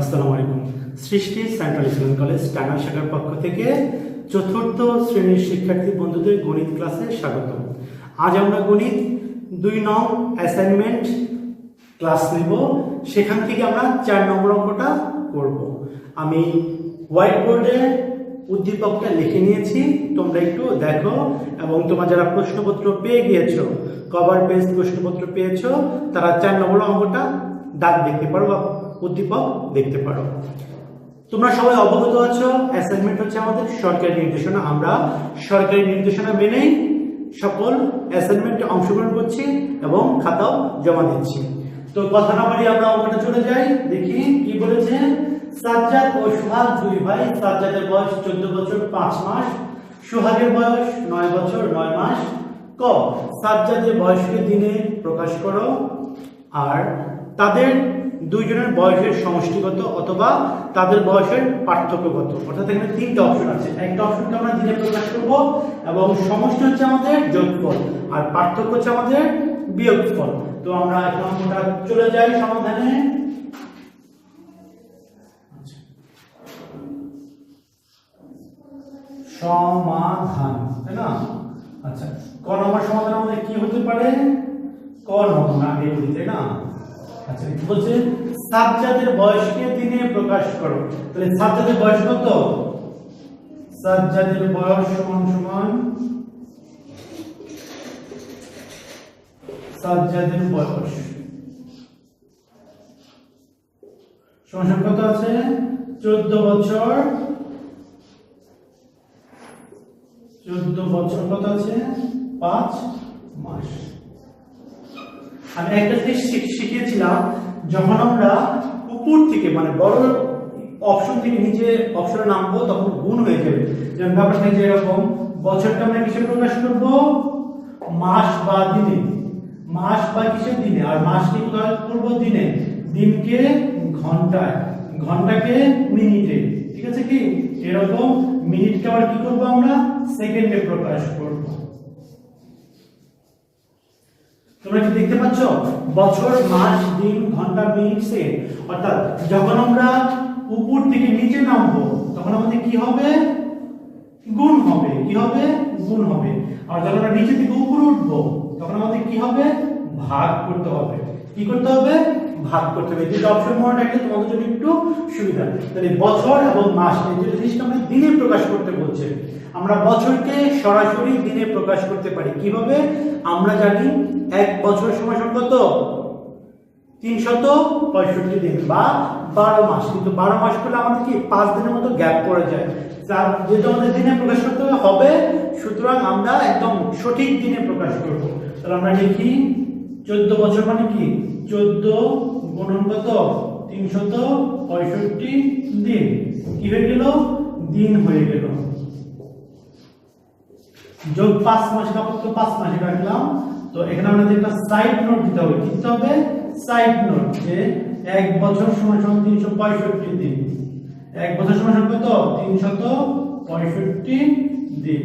আসসালামু আলাইকুম। সৃষ্টি সেন্ট্রাল ইসলাম কলেজ, টাঙ্গাইল শাখার পক্ষ থেকে চতুর্থ শ্রেণির শিক্ষার্থী বন্ধুদের গণিত ক্লাসে স্বাগত। আজ আমরা গণিত দুই নং অ্যাসাইনমেন্ট ক্লাস নেব। সেখান থেকে আমরা চার নম্বর অঙ্কটা করব। আমি হোয়াইট বোর্ডে উদ্দীপকটা লিখে নিয়েছি। তোমরা একটু দেখো এবং তোমরা যারা প্রশ্নপত্র পেয়ে গিয়েছো কভার পেজ প্রশ্নপত্র পেয়েছ, তারা চার নম্বর অঙ্কটা দাগ দেখতে পারো উদ্দীপক দেখতে পারো। তোমরা সবাই অবগত আছো অ্যাসাইনমেন্ট হচ্ছে আমাদের সরকারি নির্দেশনা। আমরা সরকারি নির্দেশনা মেনেই সকল অ্যাসাইনমেন্টে অংশগ্রহণ করছি এবং খাতাও জমা দিচ্ছি। তো কথা না বলি আমরা অঙ্কটা চলে যাই, দেখি কি বলেছে। সাজ্জাদ ও সুহাগ দুই ভাই, সাজ্জাদের বয়স চোদ্দ বছর, পাঁচ মাস। সুহাগের বয়স নয় বছর, নয় মাস। ক, সাজ্জাদের বয়সকে দিনে প্রকাশ করো। আর তাদের দুইজনের বয়সের সমষ্টিগত অথবা তাদের বয়সের পার্থক্যগত। অর্থাৎ এখানে তিনটা অপশন আছে। একটা অপশনকে আমরা দিনে প্রকাশ করব এবং সমষ্টি হচ্ছে আমাদের যোগফল আর পার্থক্য হচ্ছে আমাদের বিয়োগফল। তো আমরা এখন অঙ্কটা চলে যাই সমাধানে। সমাধান, তাই না? আচ্ছা ক নম্বর সমাধান আমাদের কি হতে পারে? ক নম্বর আগে তাই না? আচ্ছা বলছে? সাজ্জাদের বয়সকে দিনে প্রকাশ করো। তাহলে সাজ্জাদের বয়স কত? সাজ্জাদের বয়স সমান সমান সাজ্জাদের বয়স। সমান কত আছে? চোদ্দ বছর। চোদ্দ বছর কত আছে? পাঁচ মাস। আমি একটা জিনিস শিখ- শিখিয়েছিলাম, যখন আমরা উপর থেকে মানে বড় অপশন থেকে নিচে অপশনে নামবো, তখন গুণ হয়ে যাবে। যেমন ব্যাপারটা যে এরকম, বছরটা আমরা কিসে প্রকাশ করব? মাস বা দিনে। মাস বা কিসের দিনে? আর মাসকে প্রকাশ করব দিনে? দিনকে ঘন্টায়। ঘন্টাকে মিনিটে। ঠিক আছে কি? এরকম মিনিটকে আবার কি করব আমরা? সেকেন্ডে প্রকাশ করব। তোমরা কি দেখতে পাচ্ছ? বছর, মাস, দিন, ঘণ্টা মিনিট সেকেন্ড অর্থাৎ যখন আমরা উপর থেকে নিচে নামবো, তখন আমাদের কি হবে? গুণ হবে। কি হবে? গুণ হবে। আর যখন আমরা নিচে থেকে উপরে উঠবো, তখন আমাদের কি হবে? ভাগ করতে হবে। কি করতে হবে? ভাগ করতে হবে। যেটা অপশন মনে রাখলে তোমাদের জন্য একটু সুবিধা। তাহলে বছর এবং মাস এই দুটো জিনিসটা আমরা দিনে প্রকাশ করতে বলছে, আমরা বছরকে সরাসরি দিনে প্রকাশ করতে পারি। কীভাবে? আমরা জানি এক বছর সময় কত? তিনশত পঁয়ষট্টি দিন বা বারো মাস। কিন্তু বারো মাস করলে আমাদের কি? পাঁচ দিনের মতো গ্যাপ পড়ে যায়। যেহেতু আমাদের দিনে প্রকাশ করতে হবে। সুতরাং আমরা একদম সঠিক দিনে প্রকাশ করব। তাহলে আমরা লিখি, চোদ্দ বছর মানে কি? চোদ্দ গুণন কত? তিনশত পঁয়ষট্টি দিন। কি হয়ে গেল? দিন হয়ে গেল। যোগ পাঁচ মাস কাপড় তো পাঁচ মাসে রাখলাম তো এখানে আমাদের একটা সাইড নোট দিতে হবে। দিতে হবে? সাইড নোট যে এক বছর সময় সমান তিনশো পঁয়ষট্টি দিন। এক বছর সময় সমান কত? তিনশত পঁয়ষট্টি দিন।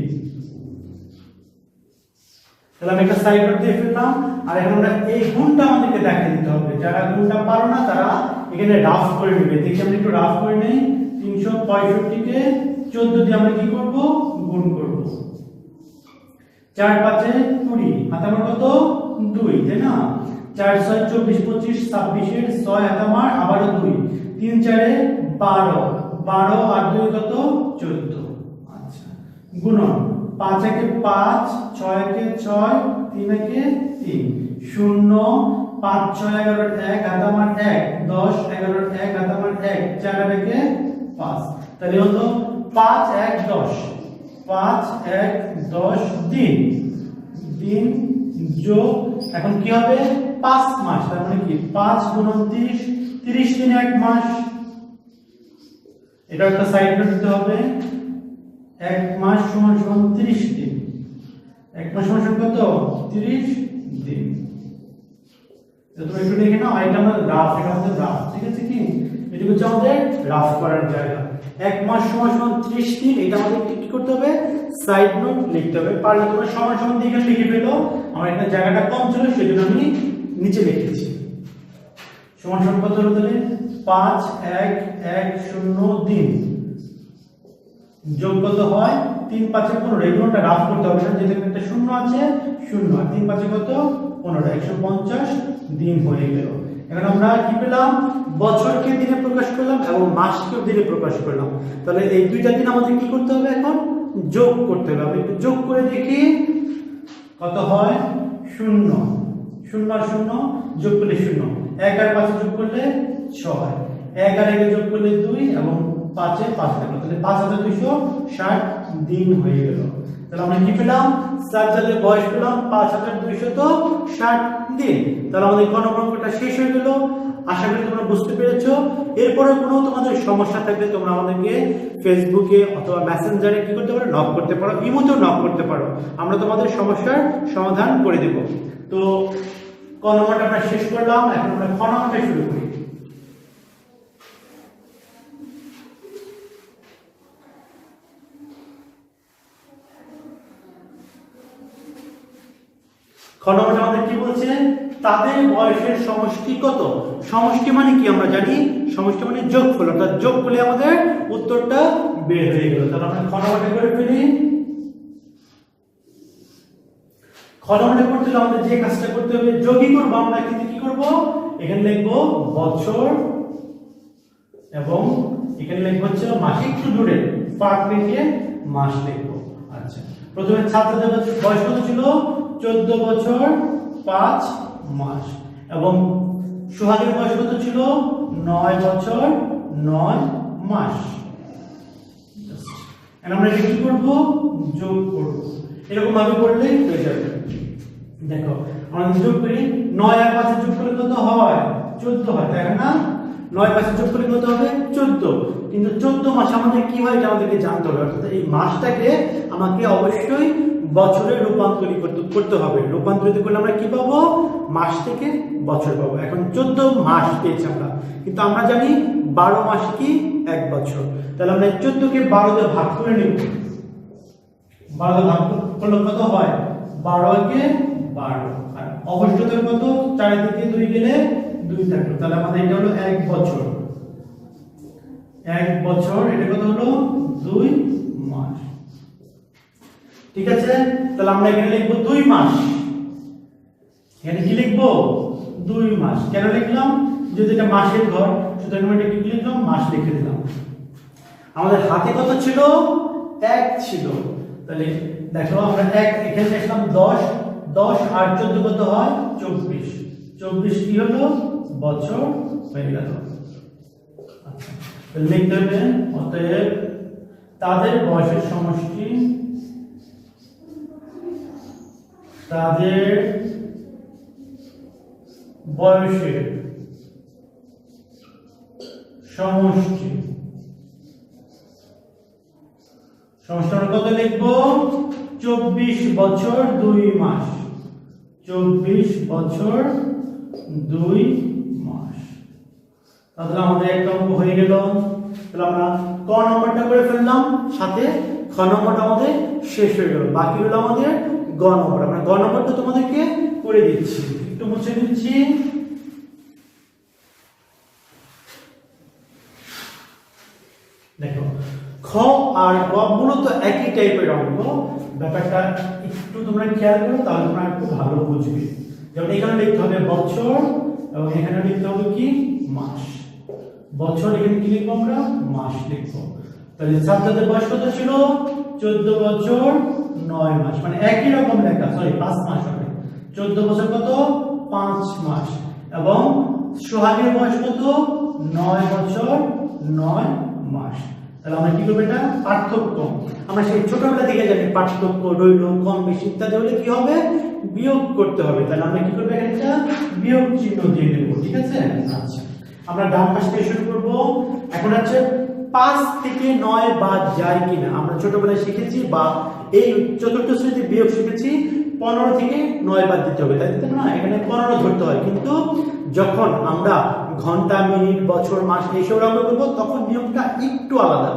তাহলে আমি একটা সাইড নোট দিয়ে ফেললাম, আর এখন আমরা এই গুণটা আমাদেরকে দেখিয়ে দিতে হবে। যারা গুণটা পারো না, তারা এখানে রাফ করে নেবে। দেখি আমরা একটু রাফ করে নেই। তিনশো পঁয়ষট্টিকে চোদ্দ দিয়ে আমরা কি করব? গুণ করব। চার পাঁচে কুড়ি। হাতামার কত? দুই, তাই না? চার ছয় চব্বিশ পঁচিশ ছাব্বিশের ছয় হাতামার আবারও দুই। তিন চারে বারো। বারো আর দুই কত? চোদ্দ। আচ্ছা গুণন। পাঁচ একে পাঁচ, ছয় একে ছয়, তিন একে তিন। শূন্য, পাঁচ, ছয় এগারো এক হাতামার এক, দশ এগারো এক হাতামার এক, চার একে পাঁচ। তাহলে হলো পাঁচ, এক, দশ। পাঁচ, এক, দশ দিন দিন যোগ, এখন কি হবে? পাঁচ মাস। তার মানে কি? পাঁচ গুণন তিরিশ তিরিশ দিন এক মাস। এটা একটা সাইড নোট দিতে হবে। এক মাস সমান সমান তিরিশ দিন। এক মাস সমান সমান কত? তিরিশ দিন। তো তুমি একটু দেখে নাও এটা আমাদের রাফ এটা আমাদের রাফ ঠিক আছে কি? এটা হচ্ছে আমাদের রাফ করার জায়গা। এক মাস সমান সমান ত্রিশ দিন, এটা আমাদের কি করতে হবে? সাইড নোট লিখতে হবে। পারলে তোমরা সমান সমান দিকে লিখে ফেলো। আমার এখানে জায়গাটা কম ছিল, সেজন্য আমি নিচে লিখেছি। সমান সমান কত হলো তাহলে? পাঁচ, এক এক, শূন্য, তিন। যোগ কত হয়, তিন পাঁচে পনেরো। এগুলোটা রাফ করতে হবে। না যেহেতু একটা শূন্য আছে, শূন্য। আর তিন পাঁচে কত? পনেরো। একশো পঞ্চাশ দিন হয়ে গেল। এখন আমরা কি পেলাম? বছরকে দিনে প্রকাশ করলাম এবং মাসকেও দিনে প্রকাশ করলাম। তাহলে এই দুইটা দিন আমাদের কি করতে হবে এখন? যোগ করতে হবে। একটু যোগ করে দেখি। কত হয়? শূন্য। শূন্য আর শূন্য যোগ করলে শূন্য। এক আর পাঁচে যোগ করলে ছয়। এক আর একে যোগ করলে দুই এবং পাঁচে পাঁচ থাকল তাহলে পাঁচ হাজার দুইশো ষাট দিন হয়ে গেল। তাহলে আমরা কি পেলাম? চার চারের বয়স পেলাম পাঁচ হাজার দুইশো তো ষাট দিন। তাহলে আমাদের ক শেষ হয়ে গেল। আশা করি তোমরা বুঝতে পেরেছ। এরপরে কোনো তোমাদের সমস্যা থাকলে তোমরা আমাদেরকে ফেসবুকে অথবা মেসেঞ্জারে কি করতে পারো? নক করতে পারো। ইমোতেও নক করতে পারো। আমরা তোমাদের সমস্যার সমাধান করে দেব। তো ক আমরা শেষ করলাম। এখন আমরা খ শুরু করি। খ আমাদের কি বলছে? তাদের বয়সের সমষ্টি কত? সমষ্টি মানে কি আমরা জানি? সমষ্টি মানে যোগফল, অর্থাৎ যোগ করলে আমাদের উত্তরটা বের হয়ে গেল। তাহলে আমরা খ করে ফেলি। খ করতে হলে আমাদের যে কাজটা করতে হবে, যোগই করব। আমরা কিন্তু কি করব? এখানে লিখব বছর এবং এখানে লিখব হচ্ছে মাস। একটু দূরে, পার্ট রেখে মাস লিখব। আচ্ছা প্রথমে ছাত্রদের বয়স কত ছিল? চোদ্দ বছর, পাঁচ মাস। এবং সোহাগের বয়স কত ছিল? নয় বছর, নয় মাস। আমরা কি করব? যোগ করব। এরকম ভাবে করলে হয়ে যাবে। দেখো, আমরা যোগ করি, নয় আর পাঁচে যোগ করলে কত হয়? চোদ্দ হয়, তাই না? নয় পাঁচে যোগ করলে কত হবে? চোদ্দ। কিন্তু চোদ্দ মাস আমাদের কি হয়? এটা আমাদেরকে জানতে হবে। অর্থাৎ এই মাসটাকে আমাকে অবশ্যই বছরে রূপান্তরিত করতে হবে। রূপান্তরিত করলে আমরা কি পাবো? মাস থেকে বছর পাবো। এখন চোদ্দ মাস পেয়েছি আমরা। কিন্তু আমরা জানি বারো মাস কি? এক বছর। তাহলে আমরা চোদ্দকে বারোতে ভাগ করে নিব। বারো ভাগ করলে কত হয়? বারো একে বারো। আর অবশ্যদের কত? চারিদিকে দুই গেলে দুই থাকল। তাহলে আমাদের এটা হলো এক বছর। এক বছর, এটা কত হলো দুই মাস ঠিক আছে? তাহলে আমরা এখানে লিখব দুই মাস। এখানে কি লিখব? দুই মাস। কেন লিখলাম? যদি এটা মাসের ঘর সুতরাং এটা কি লিখলাম? মাস লিখে দিলাম। আমাদের হাতে কত ছিল? এক ছিল। তাহলে দেখো আমরা এক এখানে লিখলাম দশ। দশ আর চোদ্দ কত হয়? চব্বিশ। চব্বিশ কি হলো? বছর হয়ে গেল। আচ্ছা, লিখতে হবে অতএব তাদের বয়সের সমষ্টি তাদের বয়সের সমষ্টি। সমষ্টি কত লিখব? চব্বিশ বছর দুই মাস। চব্বিশ বছর দুই মাস। তাহলে আমাদের একটা অঙ্ক হয়ে গেল। তাহলে আমরা ক নম্বরটা করে ফেললাম, সাথে খ নম্বরটা আমাদের শেষ হয়ে গেল। বাকি হলো আমাদের গ নম্বর আমরা গ নম্বরটা তোমাদেরকে করে দিচ্ছি। একটু মুছে দিচ্ছি দেখো, খ আর গ মূলত একই টাইপের অঙ্ক ব্যাপারটা একটু তোমরা খেয়াল করো, তাহলে তোমরা একটু ভালো বুঝবে। যেমন এখানে লিখতে হবে বছর, এবং এখানে লিখতে হবে কি? মাস। বছর এখানে কি লিখব আমরা? মাস লিখব। তাহলে ছাত্রদের বয়স কত ছিল? চোদ্দ বছর। নয় মাস মানে একই রকম লেখা সরি পাঁচ মাস হবে। চোদ্দ বছর কত? পাঁচ মাস। এবং সোহাগের বয়স কত? নয় বছর, নয় মাস। তাহলে আমরা কি করব এটা? পার্থক্য। আমরা সেই ছোটবেলা থেকে জানি পার্থক্য, রইল, কম, বেশি ইত্যাদি হলে কি হবে? বিয়োগ করতে হবে। তাহলে আমরা কি করব একটা বিয়োগ চিহ্ন দিয়ে দেবো, ঠিক আছে? আচ্ছা। আমরা ডান পাশ থেকে শুরু করব। এখন হচ্ছে পাঁচ থেকে নয় বাদ যায় কিনা? আমরা ছোটবেলায় শিখেছি বা এই চতুর্থ শ্রেণীতে বিয়োগ শিখেছি, পনেরো থেকে নয় বাদ দিতে হবে, তাই না, এখানে পনেরো ধরতে হয়। কিন্তু যখন আমরা ঘণ্টা, মিনিট, বছর, মাস এইসব আমরা করব, তখন নিয়মটা একটু আলাদা।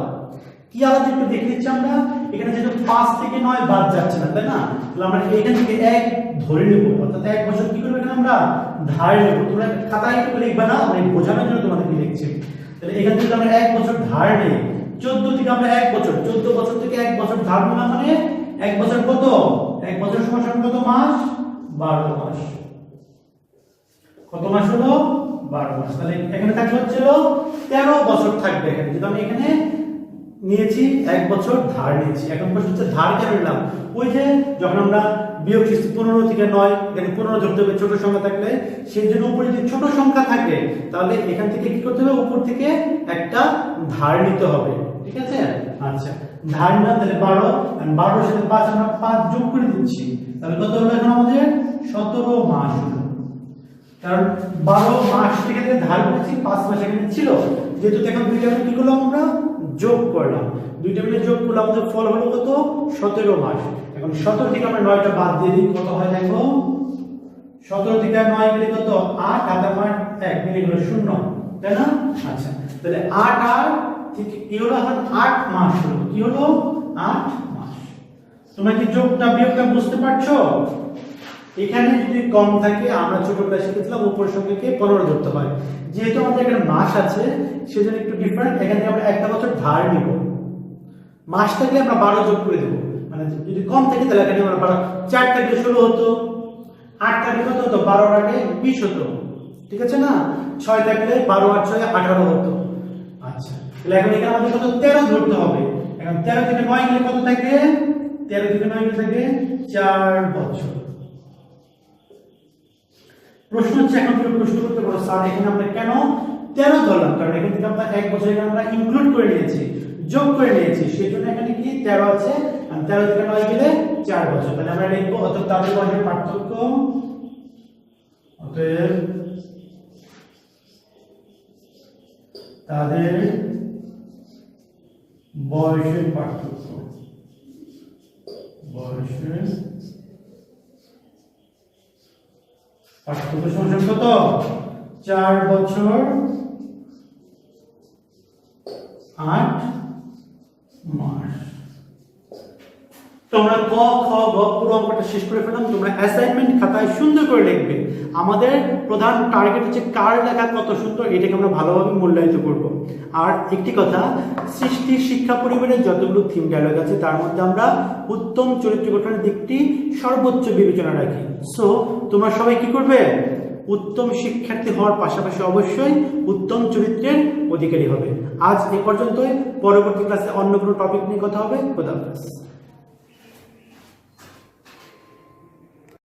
কি আলাদা একটু দেখে দিচ্ছি আমরা? এখানে যেহেতু পাঁচ থেকে নয় বাদ যাচ্ছে না, তাই না? তাহলে আমরা এখান থেকে এক ধরে নেব। অর্থাৎ এক বছর কি করব এখানে আমরা? ধার নেব। তোমরা খাতায় একটু লিখবে না মানে বোঝানোর জন্য তোমাদেরকে লিখছি। তাহলে এখান থেকে আমরা এক বছর ধার নেই। চোদ্দ থেকে আমরা এক বছর। চোদ্দ বছর থেকে এক বছর ধার না মানে এক বছর কত? এক বছর সমান কত মাস? বারো মাস। কত মাস হলো? বারো মাস। তাহলে এখানে থাকলে হচ্ছিল তেরো বছর থাকবে এখানে। যদি আমি এখানে নিয়েছি, এক বছর ধার নিয়েছি। এখন প্রশ্ন হচ্ছে, ধার কেন নিলাম? ওই যে যখন আমরা বিয়োগ কিস্তি পনেরো থেকে নয়, এখানে পনেরো ধরতে হবে, ছোট সংখ্যা থাকলে, সেই জন্য উপরে যদি ছোট সংখ্যা থাকে, তাহলে এখান থেকে কি করতে হবে? উপর থেকে একটা ধার নিতে হবে। ঠিক আছে? আচ্ছা ধার নিলাম, তাহলে বারো বারোর সাথে পাঁচ, আমরা পাঁচ যোগ করে দিচ্ছি। তাহলে কত হলো এখন আমাদের? সতেরো মাস কারণ বারো মাস থেকে ধার করেছি, পাঁচ মাস এখানে ছিল। যেহেতু এখন দুইটা কি করলাম আমরা? যোগ করলাম। দুইটা মিলে যোগ করলাম আমাদের ফল হলো কত? সতেরো মাস। এখন সতেরো থেকে আমরা নয়টা বাদ দিয়ে দিই, কত হয় দেখো? সতেরো থেকে নয় মিলে কত? আট আট আমার এক, মিলে গেল শূন্য। তাই না? আচ্ছা তাহলে আট আর ঠিক কি হলো? এখন আট মাস হলো। কি হলো? আট মাস। তোমরা কি যোগটা বিয়োগটা বুঝতে পারছ? এখানে যদি কম থাকে, আমরা ছোটবেলায় শিখেছিলাম উপরের সঙ্গে কে পনেরো ধরতে হয়। যেহেতু আমাদের এখানে মাস আছে, সেজন্য একটু ডিফারেন্ট এখানে আমরা একটা বছর ধার নিব। মাস থাকলে আমরা বারো যোগ করে দেবো। মানে যদি কম থাকে, তাহলে এখানে আমরা বারো, চার থাকলে ষোলো হতো, আট থাকলে কত হতো? বারোর আগে বিশ হতো। ঠিক আছে না? ছয় থাকলে বারো আর ছয় আঠারো হতো। আচ্ছা তাহলে এখন এখানে আমাদের কত? তেরো ধরতে হবে। এখন তেরো থেকে নয় গেলে কত থাকে? তেরো থেকে নয় গেলে থাকে চার বছর। প্রশ্ন হচ্ছে, এখন তুমি প্রশ্ন করতে পারো, স্যার, এখানে আমরা কেন তেরো ধরলাম কারণ এখান আমরা এক বছর এখানে আমরা ইনক্লুড করে নিয়েছি, যোগ করে নিয়েছি। সেই জন্য এখানে কি তেরো আছে? আর তেরো থেকে নয় গেলে চার বছর। তাহলে আমরা লিখব অর্থাৎ তাদের বয়সের পার্থক্য, অতএব তাদের বয়সের পার্থক্য বয়সের পার্থক্য সমান কত? চার বছর আট মাস। তোমরা ক, খ, গ, পুরো অঙ্কটা শেষ করে ফেলাম তোমরা অ্যাসাইনমেন্ট খাতায় সুন্দর করে লিখবে। আমাদের প্রধান টার্গেট হচ্ছে কার লেখা কত সুন্দর, এটাকে আমরা ভালোভাবে মূল্যায়িত করব। আর একটি কথা, সৃষ্টি, শিক্ষা, পরিবারের যতগুলো থিম ডায়লগ আছে, তার মধ্যে আমরা উত্তম চরিত্র গঠনের দিকটি সর্বোচ্চ বিবেচনা রাখি। সো তোমরা সবাই কি করবে? উত্তম শিক্ষার্থী হওয়ার পাশাপাশি অবশ্যই উত্তম চরিত্রের অধিকারী হবে। আজ এ পর্যন্তই। পরবর্তী ক্লাসে অন্য কোনো টপিক নিয়ে কথা হবে। খোদা